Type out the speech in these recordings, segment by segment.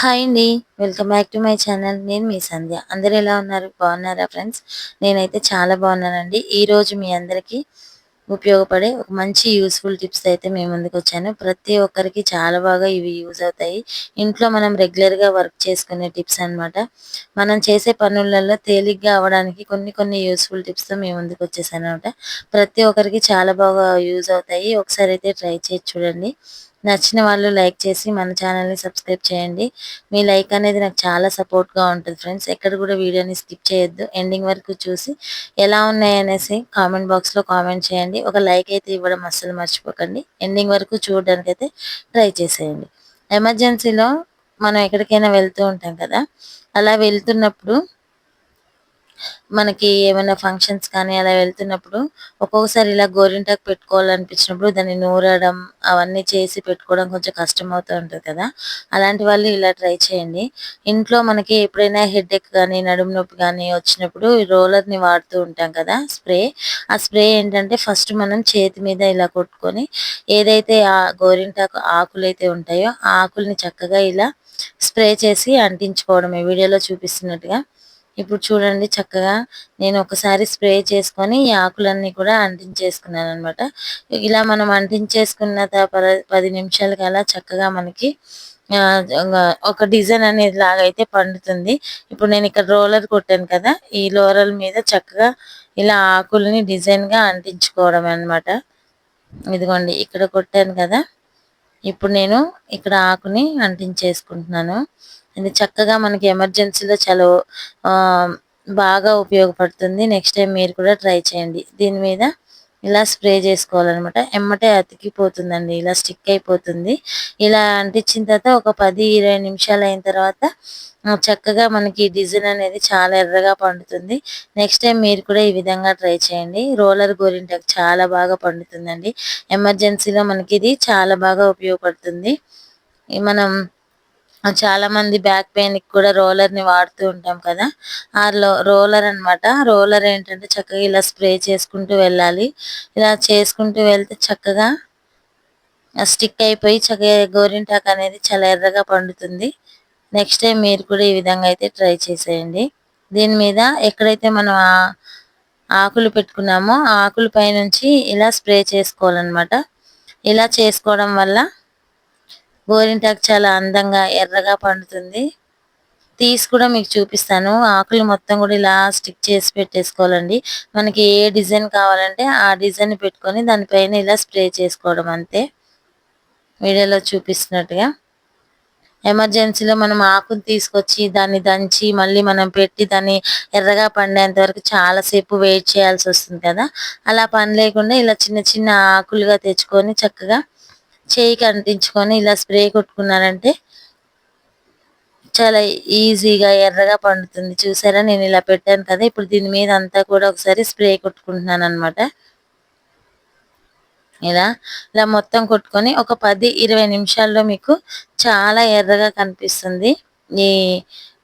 Hi అండి. Welcome back to my channel. నేను మీ సంధ్య. అందరు ఎలా ఉన్నారు? బాగున్నారా ఫ్రెండ్స్? నేనైతే చాలా బాగున్నానండి. ఈరోజు మీ అందరికీ ఉపయోగపడే ఒక మంచి యూస్ఫుల్ టిప్స్ అయితే మేము ముందుకు వచ్చాను. ప్రతి ఒక్కరికి చాలా బాగా ఇవి యూజ్ అవుతాయి. ఇంట్లో మనం రెగ్యులర్గా వర్క్ చేసుకునే టిప్స్ అన్నమాట. మనం చేసే పనులలో తేలిగ్గా అవడానికి కొన్ని కొన్ని యూస్ఫుల్ టిప్స్తో మేము ముందుకు వచ్చేసాను అనమాట ప్రతి ఒక్కరికి చాలా బాగా యూజ్ అవుతాయి. ఒకసారి అయితే ట్రై చేసి చూడండి. నచ్చిన వాళ్ళు లైక్ చేసి మన ఛానల్ని సబ్స్క్రైబ్ చేయండి. మీ లైక్ అనేది నాకు చాలా సపోర్ట్గా ఉంటుంది ఫ్రెండ్స్. ఎక్కడ కూడా వీడియోని స్కిప్ చేయొద్దు. ఎండింగ్ వరకు చూసి ఎలా ఉన్నాయి అనేసి కామెంట్ బాక్స్లో కామెంట్ చేయండి. ఒక లైక్ అయితే ఇవ్వడం అస్సలు మర్చిపోకండి. ఎండింగ్ వరకు చూడడానికి అయితే ట్రై చేసేయండి. ఎమర్జెన్సీలో మనం ఎక్కడికైనా వెళ్తూ ఉంటాం కదా? అలా వెళ్తున్నప్పుడు మనకి ఏమైనా ఫంక్షన్స్ కానీ అలా వెళ్తున్నప్పుడు ఒక్కొక్కసారి ఇలా గోరింటాకు పెట్టుకోవాలనిపించినప్పుడు దాన్ని నూరడం అవన్నీ చేసి పెట్టుకోవడం కొంచెం కష్టం అవుతూ ఉంటుంది కదా. అలాంటి వాళ్ళు ఇలా ట్రై చేయండి. ఇంట్లో మనకి ఎప్పుడైనా హెడ్ ఎక్ కానీ నడుము నొప్పి కానీ వచ్చినప్పుడు ఈ రోలర్ని వాడుతూ ఉంటాం కదా స్ప్రే. ఆ స్ప్రే ఏంటంటే ఫస్ట్ మనం చేతి మీద ఇలా కొట్టుకొని ఏదైతే ఆ గోరింటాకు ఆకులు అయితే ఉంటాయో ఆ ఆకుల్ని చక్కగా ఇలా స్ప్రే చేసి అంటించుకోవడమే. వీడియోలో చూపిస్తున్నట్టుగా ఇప్పుడు చూడండి చక్కగా నేను ఒకసారి స్ప్రే చేసుకొని ఈ ఆకులన్నీ కూడా అంటించేసుకున్నాను అనమాట ఇలా మనం అంటించేసుకున్న పది నిమిషాలకి అలా చక్కగా మనకి ఒక డిజైన్ అనేది లాగా అయితే పండుతుంది. ఇప్పుడు నేను ఇక్కడ రోలర్ కొట్టాను కదా ఈ రోలర్ మీద చక్కగా ఇలా ఆకుల్ని డిజైన్గా అంటించుకోవడం అనమాట ఇదిగోండి ఇక్కడ కొట్టాను కదా ఇప్పుడు నేను ఇక్కడ ఆకుని అంటించేసుకుంటున్నాను. ఇది చక్కగా మనకి ఎమర్జెన్సీలో చాలా బాగా ఉపయోగపడుతుంది. నెక్స్ట్ టైం మీరు కూడా ట్రై చేయండి. దీని మీద ఇలా స్ప్రే చేసుకోవాలన్నమాట. ఎమ్మటే అతికిపోతుందండి. ఇలా స్టిక్ అయిపోతుంది. ఇలా అంటించిన తర్వాత ఒక పది ఇరవై నిమిషాలు అయిన తర్వాత చక్కగా మనకి డిజైన్ అనేది చాలా ఎర్రగా పండుతుంది. నెక్స్ట్ టైం మీరు కూడా ఈ విధంగా ట్రై చేయండి. రోలర్ గోరింటాకు చాలా బాగా పండుతుందండి. ఎమర్జెన్సీలో మనకి ఇది చాలా బాగా ఉపయోగపడుతుంది. మనం చాలామంది బ్యాక్ పెయిన్కి కూడా రోలర్ని వాడుతూ ఉంటాం కదా. ఆ రోలర్ అనమాట రోలర్ ఏంటంటే చక్కగా ఇలా స్ప్రే చేసుకుంటూ వెళ్ళాలి. ఇలా చేసుకుంటూ వెళ్తే చక్కగా స్టిక్ అయిపోయి చక్కగా గోరింటాక్ అనేది చాలా ఎర్రగా పండుతుంది. నెక్స్ట్ టైం మీరు కూడా ఈ విధంగా అయితే ట్రై చేసేయండి. దీని మీద ఎక్కడైతే మనం ఆకులు పెట్టుకున్నామో ఆ ఆకుల పైనుంచి ఇలా స్ప్రే చేసుకోవాలన్నమాట. ఇలా చేసుకోవడం వల్ల గోరింటాకు చాలా అందంగా ఎర్రగా పండుతుంది. తీసి కూడా మీకు చూపిస్తాను. ఆకులు మొత్తం కూడా ఇలా స్టిక్ చేసి పెట్టేసుకోవాలండి. మనకి ఏ డిజైన్ కావాలంటే ఆ డిజైన్ పెట్టుకొని దానిపైన ఇలా స్ప్రే చేసుకోవడం అంతే. వీడియోలో చూపిస్తున్నట్టుగా. ఎమర్జెన్సీలో మనం ఆకుని తీసుకొచ్చి దాన్ని దంచి మళ్ళీ మనం పెట్టి దాన్ని ఎర్రగా పండేంత వరకు చాలాసేపు వెయిట్ చేయాల్సి వస్తుంది కదా. అలా పని లేకుండా ఇలా చిన్న చిన్న ఆకులుగా తెచ్చుకొని చక్కగా చేయికి అంటించుకొని ఇలా స్ప్రే కొట్టుకున్నారంటే చాలా ఈజీగా ఎర్రగా పండుతుంది. చూసారా? నేను ఇలా పెట్టాను కదా. ఇప్పుడు దీని మీద అంతా కూడా ఒకసారి స్ప్రే కొట్టుకుంటున్నాను అనమాట ఇలా ఇలా మొత్తం కొట్టుకొని ఒక పది ఇరవై నిమిషాల్లో మీకు చాలా ఎర్రగా కనిపిస్తుంది ఈ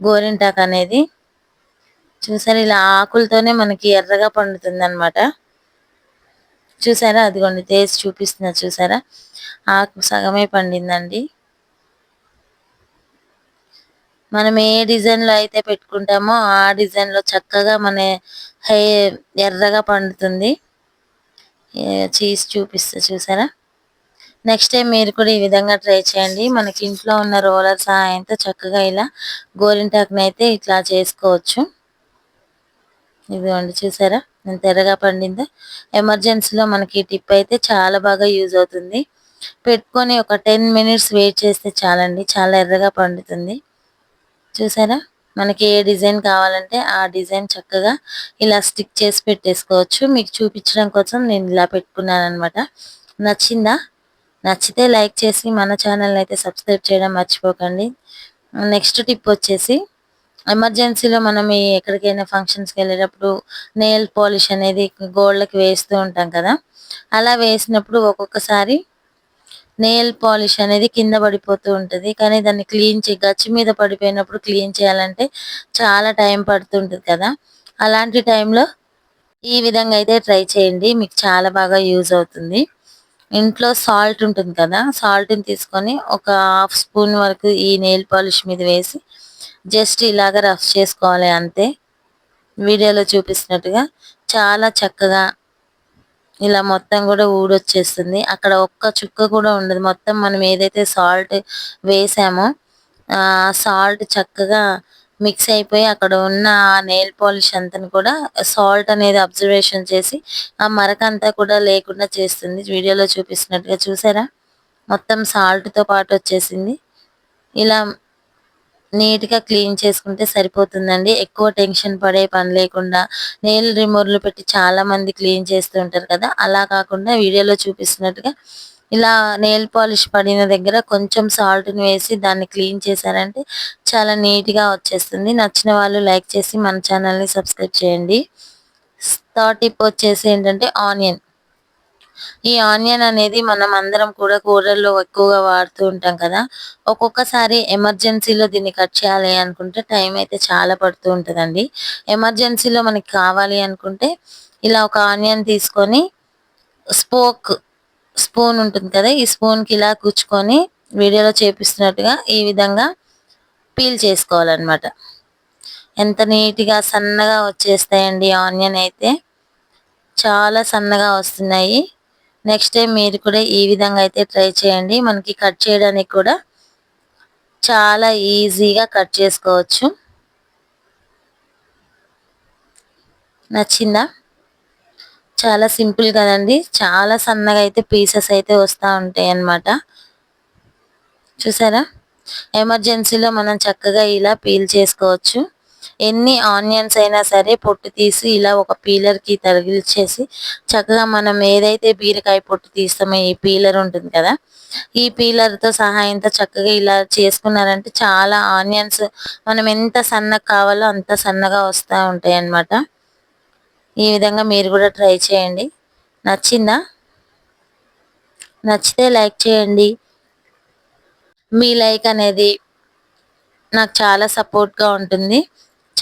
గోరింటాక్ అనేది. చూసారా? ఇలా ఆకులతోనే మనకి ఎర్రగా పండుతుంది అనమాట చూసారా? అదిగోండి తేజ్ చూపిస్తున్నా చూసారా? ఆకు సగమే పండిందండి. మనం ఏ డిజైన్లో అయితే పెట్టుకుంటామో ఆ డిజైన్లో చక్కగా మన హెయిర్ ఎర్రగా పండుతుంది. చీజ్ చూపిస్తా చూసారా? నెక్స్ట్ టైం మీరు కూడా ఈ విధంగా ట్రై చేయండి. మనకి ఇంట్లో ఉన్న రోలర్ సహాయంతో చక్కగా ఇలా గోరింటాకునైతే అయితే ఇట్లా చేసుకోవచ్చు. ఇదిగోండి చూసారా? ఎంత ఎర్రగా పండిందో. ఎమర్జెన్సీలో మనకి టిప్ అయితే చాలా బాగా యూజ్ అవుతుంది. పెట్టుకొని ఒక టెన్ మినిట్స్ వెయిట్ చేస్తే చాలండి. చాలా ఎర్రగా పండుతుంది. చూసారా? మనకి ఏ డిజైన్ కావాలంటే ఆ డిజైన్ చక్కగా ఇలా స్టిక్ చేసి పెట్టేసుకోవచ్చు. మీకు చూపించడం కోసం నేను ఇలా పెట్టుకున్నాను అనమాట నచ్చిందా? నచ్చితే లైక్ చేసి మన ఛానల్ అయితే సబ్స్క్రైబ్ చేయడం మర్చిపోకండి. నెక్స్ట్ టిప్ వచ్చేసి ఎమర్జెన్సీలో మనం ఎక్కడికైనా ఫంక్షన్స్కి వెళ్ళేటప్పుడు నెయిల్ పాలిష్ అనేది గోల్డ్కి వేస్తూ ఉంటాం కదా. అలా వేసినప్పుడు ఒక్కొక్కసారి నెయిల్ పాలిష్ అనేది కింద పడిపోతూ ఉంటుంది. కానీ దాన్ని క్లీన్ చే గచ్చి మీద పడిపోయినప్పుడు క్లీన్ చేయాలంటే చాలా టైం పడుతుంటుంది కదా. అలాంటి టైంలో ఈ విధంగా అయితే ట్రై చేయండి. మీకు చాలా బాగా యూజ్ అవుతుంది. ఇంట్లో సాల్ట్ ఉంటుంది కదా. సాల్ట్ని తీసుకొని ఒక హాఫ్ స్పూన్ వరకు ఈ నెయిల్ పాలిష్ మీద వేసి జస్ట్ ఇలాగ రఫ్ చేసుకోవాలి అంతే. వీడియోలో చూపిస్తున్నట్టుగా చాలా చక్కగా ఇలా మొత్తం కూడా ఊడొచ్చేస్తుంది. అక్కడ ఒక్క చుక్క కూడా ఉండదు. మొత్తం మనం ఏదైతే సాల్ట్ వేసామో సాల్ట్ చక్కగా మిక్స్ అయిపోయి అక్కడ ఉన్న నెయిల్ పాలిష్ అంతా కూడా సాల్ట్ అనేది అబ్జర్వేషన్ చేసి ఆ మరక అంతా కూడా లేకుండా చేస్తుంది. వీడియోలో చూపిస్తున్నట్టుగా చూసారా? మొత్తం సాల్ట్తో పాటు వచ్చేసింది. ఇలా నీట్గా క్లీన్ చేసుకుంటే సరిపోతుందండి. ఎక్కువ టెన్షన్ పడే పని లేకుండా నెయిల్ రిమూవర్లు పెట్టి చాలా మంది క్లీన్ చేస్తూ ఉంటారు కదా. అలా కాకుండా వీడియోలో చూపిస్తున్నట్టుగా ఇలా నెయిల్ పాలిష్ పడిన దగ్గర కొంచెం సాల్ట్ని వేసి దాన్ని క్లీన్ చేశారంటే చాలా నీట్గా వచ్చేస్తుంది. నచ్చిన వాళ్ళు లైక్ చేసి మన ఛానల్ని సబ్స్క్రైబ్ చేయండి. థర్డ్ టిప్ వచ్చేసి ఏంటంటే ఆనియన్. ఈ ఆనియన్ అనేది మనం అందరం కూడా కూరల్లో ఎక్కువగా వాడుతూ ఉంటాం కదా. ఒక్కొక్కసారి ఎమర్జెన్సీలో దీన్ని కట్ చేయాలి అనుకుంటే టైం అయితే చాలా పడుతూ ఉంటుందండి. ఎమర్జెన్సీలో మనకి కావాలి అనుకుంటే ఇలా ఒక ఆనియన్ తీసుకొని స్పోక్ స్పూన్ ఉంటుంది కదా ఈ స్పూన్కి ఇలా కూర్చుకొని వీడియోలో చేపిస్తున్నట్టుగా ఈ విధంగా పీల్ చేసుకోవాలన్నమాట. ఎంత నీట్గా సన్నగా వచ్చేస్తాయండి ఆనియన్ అయితే. చాలా సన్నగా వస్తున్నాయి. నెక్స్ట్ టైం మీరు కూడా ఈ విధంగా అయితే ట్రై చేయండి. మనకి కట్ చేయడానికి కూడా చాలా ఈజీగా కట్ చేసుకోవచ్చు. నచ్చిందా? చాలా సింపుల్ కదండి. చాలా సన్నగా అయితే పీసెస్ అయితే వస్తూ ఉంటాయి అన్నమాట. చూసారా? ఎమర్జెన్సీలో మనం చక్కగా ఇలా పీల్ చేసుకోవచ్చు. ఎన్ని ఆనియన్స్ అయినా సరే పొట్టు తీసి ఇలా ఒక పీలర్కి తగిలిచ్చేసి చక్కగా మనం ఏదైతే బీరకాయ పొట్టు తీస్తామో ఈ పీలర్ ఉంటుంది కదా ఈ పీలర్తో సహాయంతో చక్కగా ఇలా చేసుకున్నారంటే చాలా ఆనియన్స్ మనం ఎంత సన్నగా కావాలో అంత సన్నగా వస్తూ ఉంటాయి అన్నమాట ఈ విధంగా మీరు కూడా ట్రై చేయండి. నచ్చిందా? నచ్చితే లైక్ చేయండి. మీ లైక్ అనేది నాకు చాలా సపోర్ట్గా ఉంటుంది.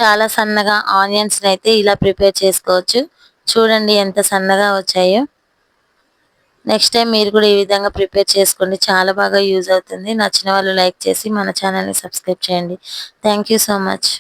చాలా సన్నగా ఆనియన్స్ని అయితే ఇలా ప్రిపేర్ చేసుకోవచ్చు. చూడండి ఎంత సన్నగా వచ్చాయో. నెక్స్ట్ టైం మీరు కూడా ఈ విధంగా ప్రిపేర్ చేసుకోండి. చాలా బాగా యూజ్ అవుతుంది. నచ్చిన వాళ్ళు లైక్ చేసి మన ఛానల్ని సబ్స్క్రైబ్ చేయండి. Thank so much.